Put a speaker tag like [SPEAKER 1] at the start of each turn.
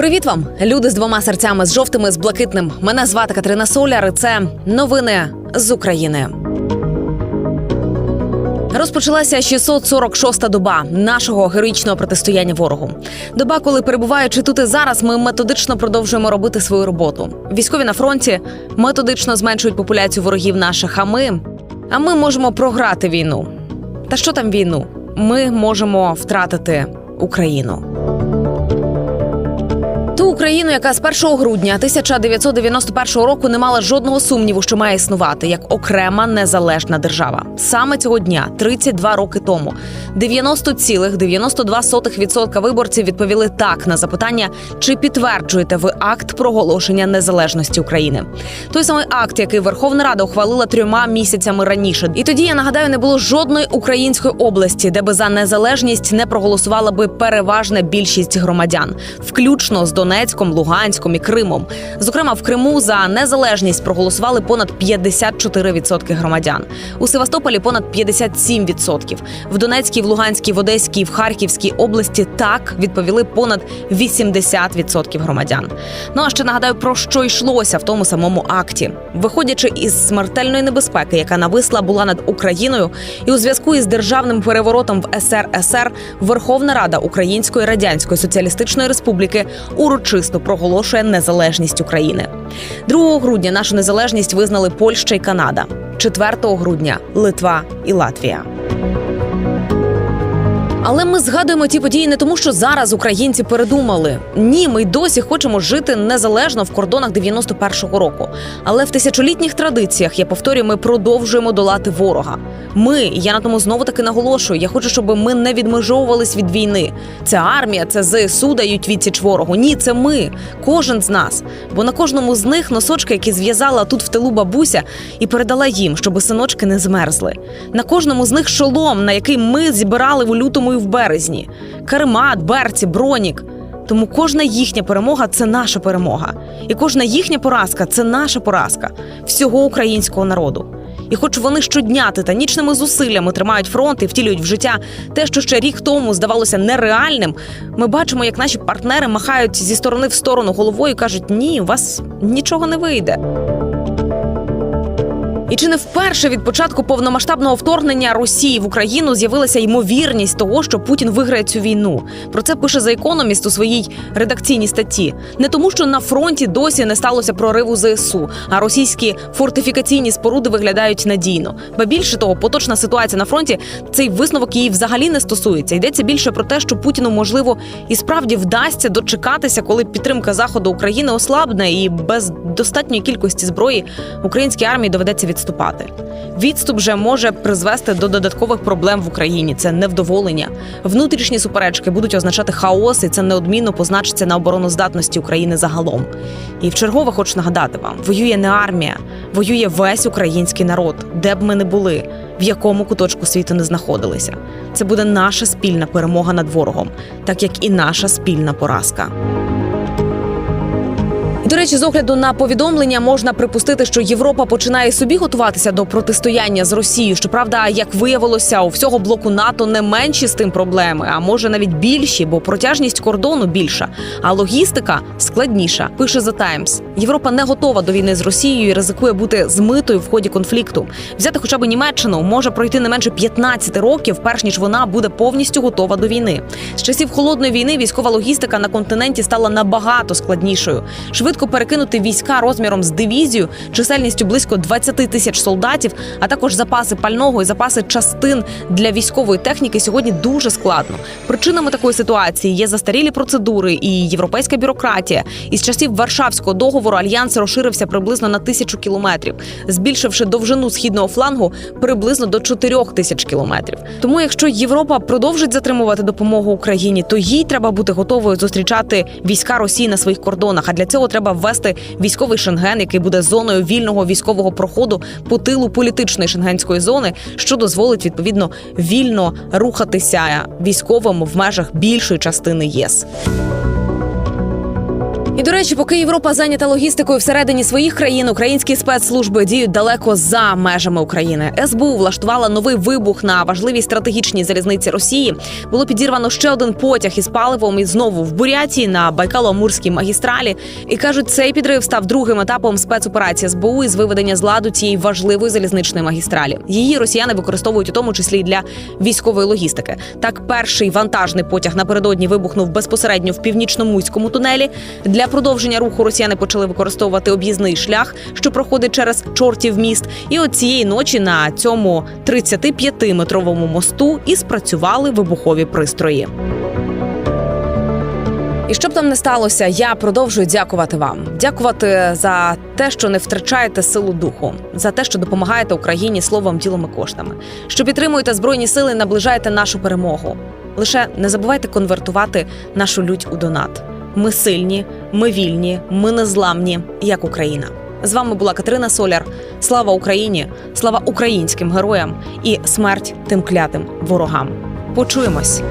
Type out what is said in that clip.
[SPEAKER 1] Привіт вам, люди з двома серцями, з жовтими, з блакитним. Мене звати Катерина Соляр. і Це новини з України. Розпочалася 646-та доба нашого героїчного протистояння ворогу. Доба, коли перебуваючи тут і зараз, ми методично продовжуємо робити свою роботу. Військові на фронті методично зменшують популяцію ворогів наших. А ми, а ми можемо програти війну. Та що там війну? Ми можемо втратити Україну. Україну, яка з 1 грудня 1991 року не мала жодного сумніву, що має існувати як окрема незалежна держава. Саме цього дня, 32 роки тому, 90,92% виборців відповіли так на запитання, чи підтверджуєте ви акт проголошення незалежності України. Той самий акт, який Верховна Рада ухвалила трьома місяцями раніше. І тоді я нагадаю, не було жодної української області, де би за незалежність не проголосувала би переважна більшість громадян, включно з Донецьком, Луганськом і Кримом. Зокрема, в Криму за незалежність проголосували понад 54% громадян. У Севастополі понад 57%. В Донецькій, в Луганській, в Одеській, в Харківській області так відповіли понад 80% громадян. Ну а ще нагадаю про що йшлося в тому самому акті, виходячи із смертельної небезпеки, яка нависла була над Україною, і у зв'язку із державним переворотом в СРСР Верховна Рада Української Радянської Соціалістичної Республіки урочисто проголошує незалежність України. 2 грудня нашу незалежність визнали Польща і Канада. 4 грудня Литва і Латвія. Але ми згадуємо ті події не тому, що зараз українці передумали. Ні, ми й досі хочемо жити незалежно в кордонах 91-го року. Але в тисячолітніх традиціях я повторюю, ми продовжуємо долати ворога. Ми, я на тому знову таки наголошую. Я хочу, щоб ми не відмежовувались від війни. Це армія, це ЗСУ дають відсіч ворогу. Ні, це ми, кожен з нас. Бо на кожному з них носочки, які зв'язала тут в тилу бабуся, і передала їм, щоб синочки не змерзли. На кожному з них шолом, на який ми зібрали в лютому в березні. Каремат, берці, бронік. Тому кожна їхня перемога це наша перемога. І кожна їхня поразка це наша поразка всього українського народу. І хоч вони щодня титанічними зусиллями тримають фронт і втілюють в життя те, що ще рік тому здавалося нереальним, ми бачимо, як наші партнери махають зі сторони в сторону головою і кажуть: ні, у вас нічого не вийде. І чи не вперше від початку повномасштабного вторгнення Росії в Україну з'явилася ймовірність того, що Путін виграє цю війну? Про це пише за економіст у своїй редакційній статті. Не тому, що на фронті досі не сталося прориву ЗСУ, а російські фортифікаційні споруди виглядають надійно. Ба більше того, поточна ситуація на фронті цей висновок її взагалі не стосується. Йдеться більше про те, що Путіну можливо і справді вдасться дочекатися, коли підтримка заходу України ослабне, і без достатньої кількості зброї українській армії доведеться відступати. Відступ же може призвести до додаткових проблем в Україні. Це невдоволення. Внутрішні суперечки будуть означати хаос, і це неодмінно позначиться на обороноздатності України загалом. І в чергове хочу нагадати вам: воює не армія, воює весь український народ, де б ми не були, в якому куточку світу не знаходилися. Це буде наша спільна перемога над ворогом, так як і наша спільна поразка. До речі, з огляду на повідомлення можна припустити, що Європа починає собі готуватися до протистояння з Росією. Щоправда, як виявилося, у всього блоку НАТО не менші з тим проблеми, а може навіть більші, бо протяжність кордону більша, а логістика складніша. Пише The Times. Європа не готова до війни з Росією і ризикує бути змитою в ході конфлікту. Взяти хоча б Німеччину може пройти не менше 15 років, перш ніж вона буде повністю готова до війни. З часів холодної війни військова логістика на континенті стала набагато складнішою. Швидко перекинути війська розміром з дивізію, чисельністю близько 20 тисяч солдатів, а також запаси пального і запаси частин для військової техніки сьогодні дуже складно. Причинами такої ситуації є застарілі процедури і європейська бюрократія. Із часів Варшавського договору альянс розширився приблизно на тисячу кілометрів, збільшивши довжину східного флангу приблизно до 4 тисяч кілометрів. Тому, якщо Європа продовжить затримувати допомогу Україні, то їй треба бути готовою зустрічати війська Росії на своїх кордонах. А для цього треба ввести військовий шенген, який буде зоною вільного військового проходу по тилу політичної шенгенської зони, що дозволить відповідно вільно рухатися військовим в межах більшої частини ЄС. І до речі, поки Європа зайнята логістикою всередині своїх країн, українські спецслужби діють далеко за межами України. СБУ влаштувала новий вибух на важливій стратегічній залізниці Росії. Було підірвано ще один потяг із паливом і знову в Бурятії на Байкало-Амурській магістралі. І кажуть, цей підрив став другим етапом спецоперації СБУ із виведення з ладу цієї важливої залізничної магістралі. Її росіяни використовують у тому числі для військової логістики. Так, перший вантажний потяг напередодні вибухнув безпосередньо в північно-муйському тунелі. Для продовження руху росіяни почали використовувати об'їзний шлях, що проходить через чортів міст. І от цієї ночі на цьому 35-метровому мосту і спрацювали вибухові пристрої. І що б там не сталося, я продовжую дякувати вам. Дякувати за те, що не втрачаєте силу духу, за те, що допомагаєте Україні словом, ділом і коштами, що підтримуєте збройні сили, наближаєте нашу перемогу. Лише не забувайте конвертувати нашу лють у донат. Ми сильні, ми вільні, ми незламні, як Україна. З вами була Катерина Соляр. Слава Україні! Слава українським героям і смерть тим клятим ворогам. Почуємось.